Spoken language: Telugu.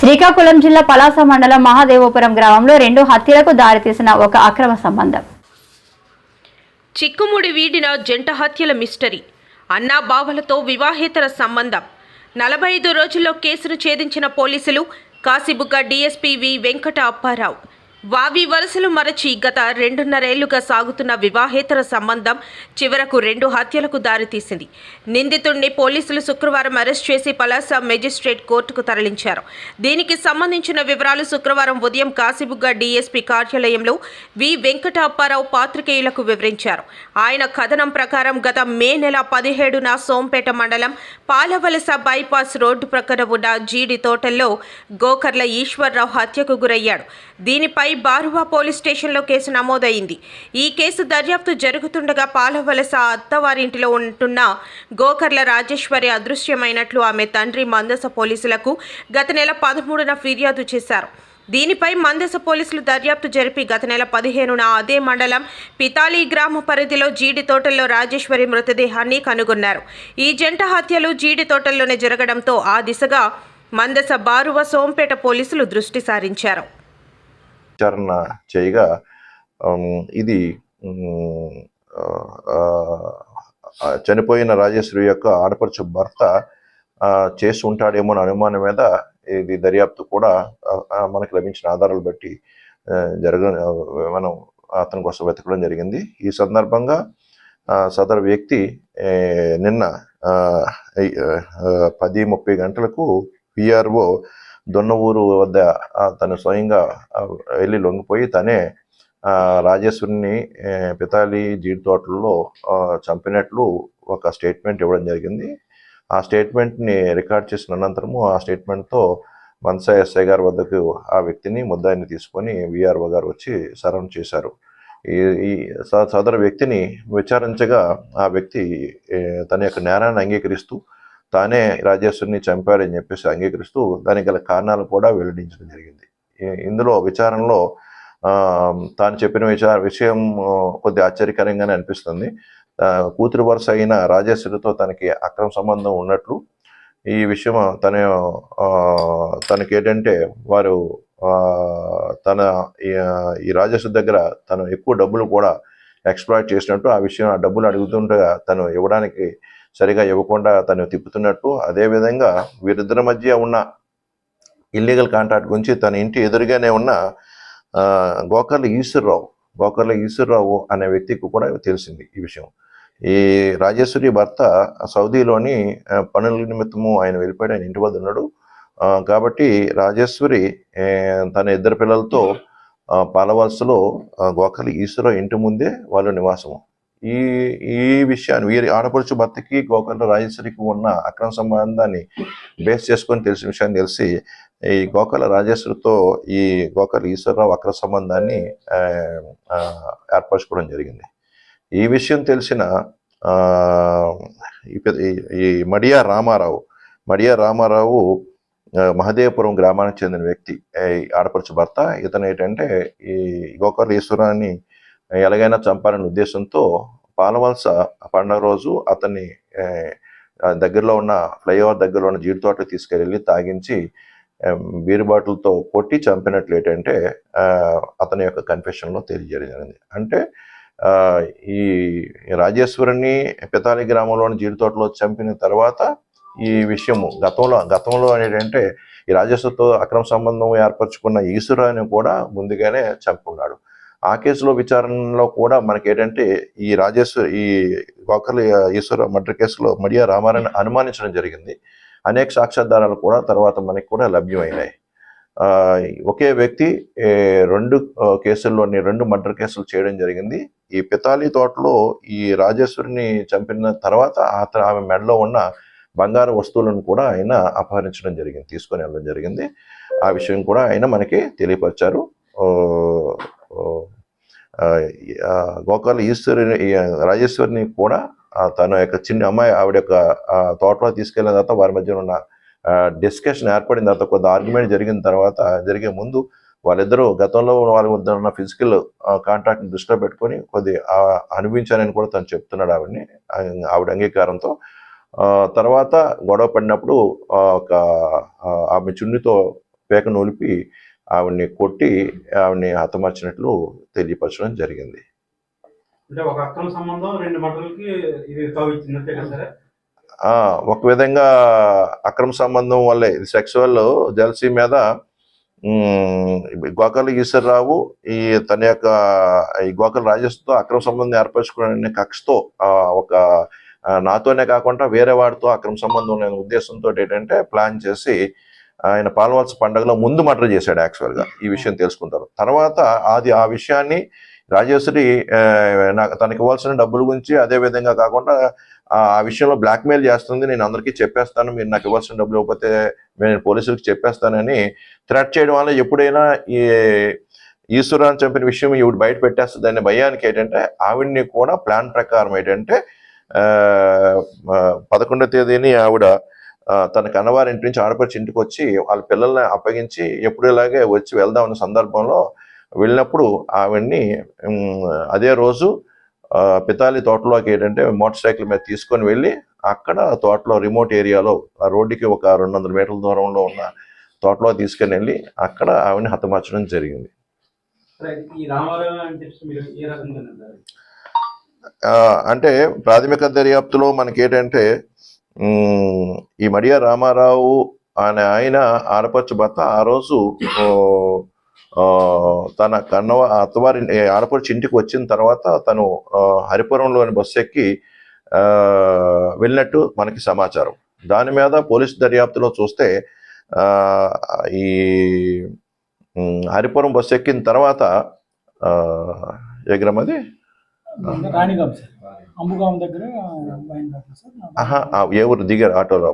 శ్రీకాకుళం జిల్లా పలాస మండలం మహాదేవపురం గ్రామంలో రెండు హత్యలకు దారితీసిన ఒక అక్రమ సంబంధం. చిక్కుముడి వీడిన జంట హత్యల మిస్టరీ అన్నా బావలతో వివాహేతర సంబంధం. నలభై ఐదు రోజుల్లో కేసును ఛేదించిన పోలీసులు కాశీబుగ్గ డీఎస్పీ వి వెంకట అప్పారావు. వావి వలసలు మరచి గత రెండున్నరేళ్ళుగా సాగుతున్న వివాహేతర సంబంధం చివరకు రెండు హత్యలకు దారితీసింది. నిందితుడిని పోలీసులు శుక్రవారం అరెస్ట్ చేసి పలాస మెజిస్ట్రేట్ కోర్టుకు తరలించారు. దీనికి సంబంధించిన వివరాలు శుక్రవారం ఉదయం కాసిబుగ్గ డీఎస్పీ కార్యాలయంలో వి. వెంకట అప్పారావు పాత్రికేయులకు వివరించారు. ఆయన కథనం ప్రకారం గత మే నెల పదిహేడున సోంపేట మండలం పాలవలస బైపాస్ రోడ్డు ప్రక్కన ఉన్న జీడి తోటల్లో గోకర్ల ఈశ్వర్రావు హత్యకు గురయ్యాడు. దీనిపై బారువా పోలీస్ స్టేషన్లో కేసు నమోదైంది. ఈ కేసు దర్యాప్తు జరుగుతుండగా పాలవలస అత్తవారింటిలో ఉంటున్న గోకర్ల రాజేశ్వరి అదృశ్యమైనట్లు ఆమె తండ్రి మందస పోలీసులకు గత నెల పదమూడున ఫిర్యాదు చేశారు. దీనిపై మందస పోలీసులు దర్యాప్తు జరిపి గత నెల పదిహేనున అదే మండలం పితాలి గ్రామ పరిధిలో జీడి తోటల్లో రాజేశ్వరి మృతదేహాన్ని కనుగొన్నారు. ఈ జంట హత్యలు జీడి తోటల్లోనే జరగడంతో ఆ దిశగా మందస బారువ సోంపేట పోలీసులు దృష్టి సారించారు. విచారణ చేయగా ఇది చనిపోయిన రాజేశ్వరి యొక్క ఆడపడుచు భర్త చేసి ఉంటాడేమో అనే అనుమానం మీద ఇది దర్యాప్తు కూడా మనకు లభించిన ఆధారాలు బట్టి జరగ మనం అతని కోసం వెతకడం జరిగింది. ఈ సందర్భంగా సదరు వ్యక్తి నిన్న పది ముప్పై గంటలకు పిఆర్ఓ దొన్నవూరు వద్ద తను స్వయంగా వెళ్ళి లొంగిపోయి తనే రాజేశ్వరిని పితాలి జీడి తోటల్లో చంపినట్లు ఒక స్టేట్మెంట్ ఇవ్వడం జరిగింది. ఆ స్టేట్మెంట్ని రికార్డ్ చేసిన అనంతరము ఆ స్టేట్మెంట్తో మన్సా ఎస్ఐ గారి వద్దకు ఆ వ్యక్తిని ముద్దాయిని తీసుకొని విఆర్ఓ గారు వచ్చి సరౌండ్ చేశారు. ఈ ఈ స- సదరు వ్యక్తిని విచారించగా ఆ వ్యక్తి తన యొక్క నేరాన్ని అంగీకరిస్తూ తానే రాజేశ్వరిని చంపాడని చెప్పేసి అంగీకరిస్తూ దానికి గల కారణాలు కూడా వెల్లడించడం జరిగింది. ఇందులో విచారణలో తాను చెప్పిన విచార విషయం కొద్ది ఆశ్చర్యకరంగానే అనిపిస్తుంది. కూతురు వరుస అయిన రాజేశ్వరితో తనకి అక్రమ సంబంధం ఉన్నట్లు ఈ విషయం తన తనకి ఏంటంటే వారు తన ఈ, ఈ రాజేశ్వరి దగ్గర తను ఎక్కువ డబ్బులు కూడా ఎక్స్ప్లాయిట్ చేసినట్టు ఆ విషయం ఆ డబ్బులు అడుగుతుండగా తను ఇవ్వడానికి సరిగా ఇవ్వకుండా తను తిప్పుతున్నట్టు అదేవిధంగా వీరిద్దరి మధ్య ఉన్న ఇల్లీగల్ కాంట్రాక్ట్ గురించి తన ఇంటి ఎదురుగానే ఉన్న గోకర్ల ఈశ్వరరావు గోకర్ల ఈశ్వరరావు అనే వ్యక్తికి కూడా తెలిసింది ఈ విషయం. ఈ రాజేశ్వరి భర్త సౌదీలోని పనుల నిమిత్తము ఆయన వెళ్ళిపోయాడు ఆయన ఇంటి వద్ద ఉన్నాడు. కాబట్టి రాజేశ్వరి తన ఇద్దరు పిల్లలతో పాలవలసలో గోకర్ల ఈశ్వరరావు ఇంటి ముందే వాళ్ళ నివాసము. ఈ ఈ విషయాన్ని వీరి ఆడపడుచు భర్తకి గోకర్ల రాజేశ్వరికి ఉన్న అక్రమ సంబంధాన్ని బేస్ చేసుకొని తెలిసిన విషయాన్ని తెలిసి ఈ గోకర్ల రాజేశ్వరితో ఈ గోకర్ల ఈశ్వరరావు అక్రమ సంబంధాన్ని ఏర్పరచుకోవడం జరిగింది. ఈ విషయం తెలిసిన ఈ మడియా రామారావు మడియా రామారావు మహదేవపురం గ్రామానికి చెందిన వ్యక్తి ఆడపడుచు భర్త. ఇతను ఏంటంటే ఈ గోకర్ల ఈశ్వరాన్ని ఎలాగైనా చంపాలనే ఉద్దేశంతో పాలవలస పండగ రోజు అతన్ని దగ్గరలో ఉన్న ఫ్లైఓవర్ దగ్గరలో ఉన్న జీడి తోటకు తీసుకెళ్ళి తాగించి em, బీరు బాటిల్తో కొట్టి చంపినట్లు ఏంటంటే అతని యొక్క కన్ఫెషన్లో తెలియజేయడం జరిగింది. అంటే ఈ రాజేశ్వరిని పితాలి గ్రామంలోని జీడి తోటలో చంపిన తర్వాత ఈ విషయము గతంలో గతంలో ఏంటంటే ఈ రాజేశ్వరితో అక్రమ సంబంధం ఏర్పరచుకున్న ఈశ్వరాన్ని కూడా ముందుగానే చంపుకున్నాడు. ఆ కేసులో విచారణలో కూడా మనకి ఏంటంటే ఈ రాజేశ్వర్ ఈ గోకర్ల ఈశ్వర మర్డర్ కేసులో మడియా రామారాయణ అనుమానించడం జరిగింది. అనేక సాక్ష్యాధారాలు కూడా తర్వాత మనకి కూడా లభ్యమైనాయి. ఒకే వ్యక్తి రెండు కేసుల్లోని రెండు మర్డర్ కేసులు చేయడం జరిగింది. ఈ పితాలి తోటలో ఈ రాజేశ్వరిని చంపిన తర్వాత అతను ఆమె మెడలో ఉన్న బంగారు వస్తువులను కూడా ఆయన అపహరించడం జరిగింది తీసుకొని వెళ్ళడం జరిగింది. ఆ విషయం కూడా ఆయన మనకి తెలియపరిచారు. ఓ, గోకర్ల ఈశ్వరి రాజేశ్వరిని కూడా తన యొక్క చిన్న అమ్మాయి ఆవిడ యొక్క తోటలో తీసుకెళ్ళిన తర్వాత వారి మధ్య ఉన్న డిస్కషన్ ఏర్పడిన తర్వాత కొంత ఆర్గ్యుమెంట్ జరిగిన తర్వాత జరిగే ముందు వాళ్ళిద్దరూ గతంలో వాళ్ళ వద్ద ఉన్న ఫిజికల్ కాంట్రాక్ట్ని దృష్టిలో పెట్టుకొని కొద్ది అనిపించానని అనుభవించానని కూడా తను చెప్తున్నాడు ఆవిడని ఆవిడ అంగీకారంతో. తర్వాత గొడవ పడినప్పుడు ఒక ఆమె చున్నితో పేక నూలిపి ఆవిడ్ని కొట్టి ఆవిడ్ని హతమార్చినట్లు తెలియపరచడం జరిగింది. ఒక విధంగా అక్రమ సంబంధం వల్లే సెక్సువల్ జెల్సీ మీద ఉమ్, గోకర్ల ఈశ్వరరావు ఈ తన యొక్క ఈ గోకర్ల రాజేష్తో అక్రమ సంబంధం ఏర్పరచుకునే కక్షతో ఒక నాతోనే కాకుండా వేరే వాడితో అక్రమ సంబంధం లేని ఉద్దేశంతో ఏంటంటే ప్లాన్ చేసి ఆయన పాల్వాల్స్ పండుగలో ముందు మర్డర్ చేశాడు యాక్చువల్గా ఈ విషయం తెలుసుకుంటారు తర్వాత. అది ఆ విషయాన్ని రాజేశ్వరి నాకు తనకి ఇవ్వాల్సిన డబ్బుల గురించి అదే విధంగా కాకుండా ఆ విషయంలో బ్లాక్మెయిల్ చేస్తుంది నేను అందరికీ చెప్పేస్తాను మీరు నాకు ఇవ్వాల్సిన డబ్బులు ఇవ్వకపోతే నేను పోలీసులకు చెప్పేస్తానని థ్రెట్ చేయడం వల్ల ఎప్పుడైనా ఈ ఈశ్వరాన్ని చంపిన విషయం ఈవిడ బయట పెట్టేస్తుంది అనే భయానికి ఏంటంటే ఆవిడ్ని కూడా ప్లాన్ ప్రకారం ఏంటంటే పదకొండో తేదీని ఆవిడ తన కన్నవారి ఇంటి నుంచి ఆడపడిచి ఇంటికి వచ్చి వాళ్ళ పిల్లల్ని అప్పగించి ఎప్పుడు ఇలాగే వచ్చి వెళ్దాం అనే సందర్భంలో వెళ్ళినప్పుడు ఆవిడ్ని అదే రోజు పితాలి తోటలోకి ఏంటంటే మోటార్ సైకిల్ మీద తీసుకొని వెళ్ళి అక్కడ తోటలో రిమోట్ ఏరియాలో ఆ రోడ్డుకి ఒక రెండు వందల మీటర్ల దూరంలో ఉన్న తోటలో తీసుకొని వెళ్ళి అక్కడ ఆవిడని హతమార్చడం జరిగింది. అంటే ప్రాథమిక దర్యాప్తులో మనకి ఏంటంటే ఈ మడియా రామారావు అనే ఆయన ఆడపడుచు భర్త ఆ రోజు తన కన్నవ అత్తవారి ఆడపడుచు ఇంటికి వచ్చిన తర్వాత తను హరిపురంలోని బస్సు ఎక్కి వెళ్ళినట్టు మనకి సమాచారం. దాని మీద పోలీస్ దర్యాప్తులో చూస్తే ఈ హరిపురం బస్సు ఎక్కిన తర్వాత ఆ, ఏ రాణిగాం సార్. అంబుగాం దగ్గర ఏ ఊరు? దిగారు ఆటోలో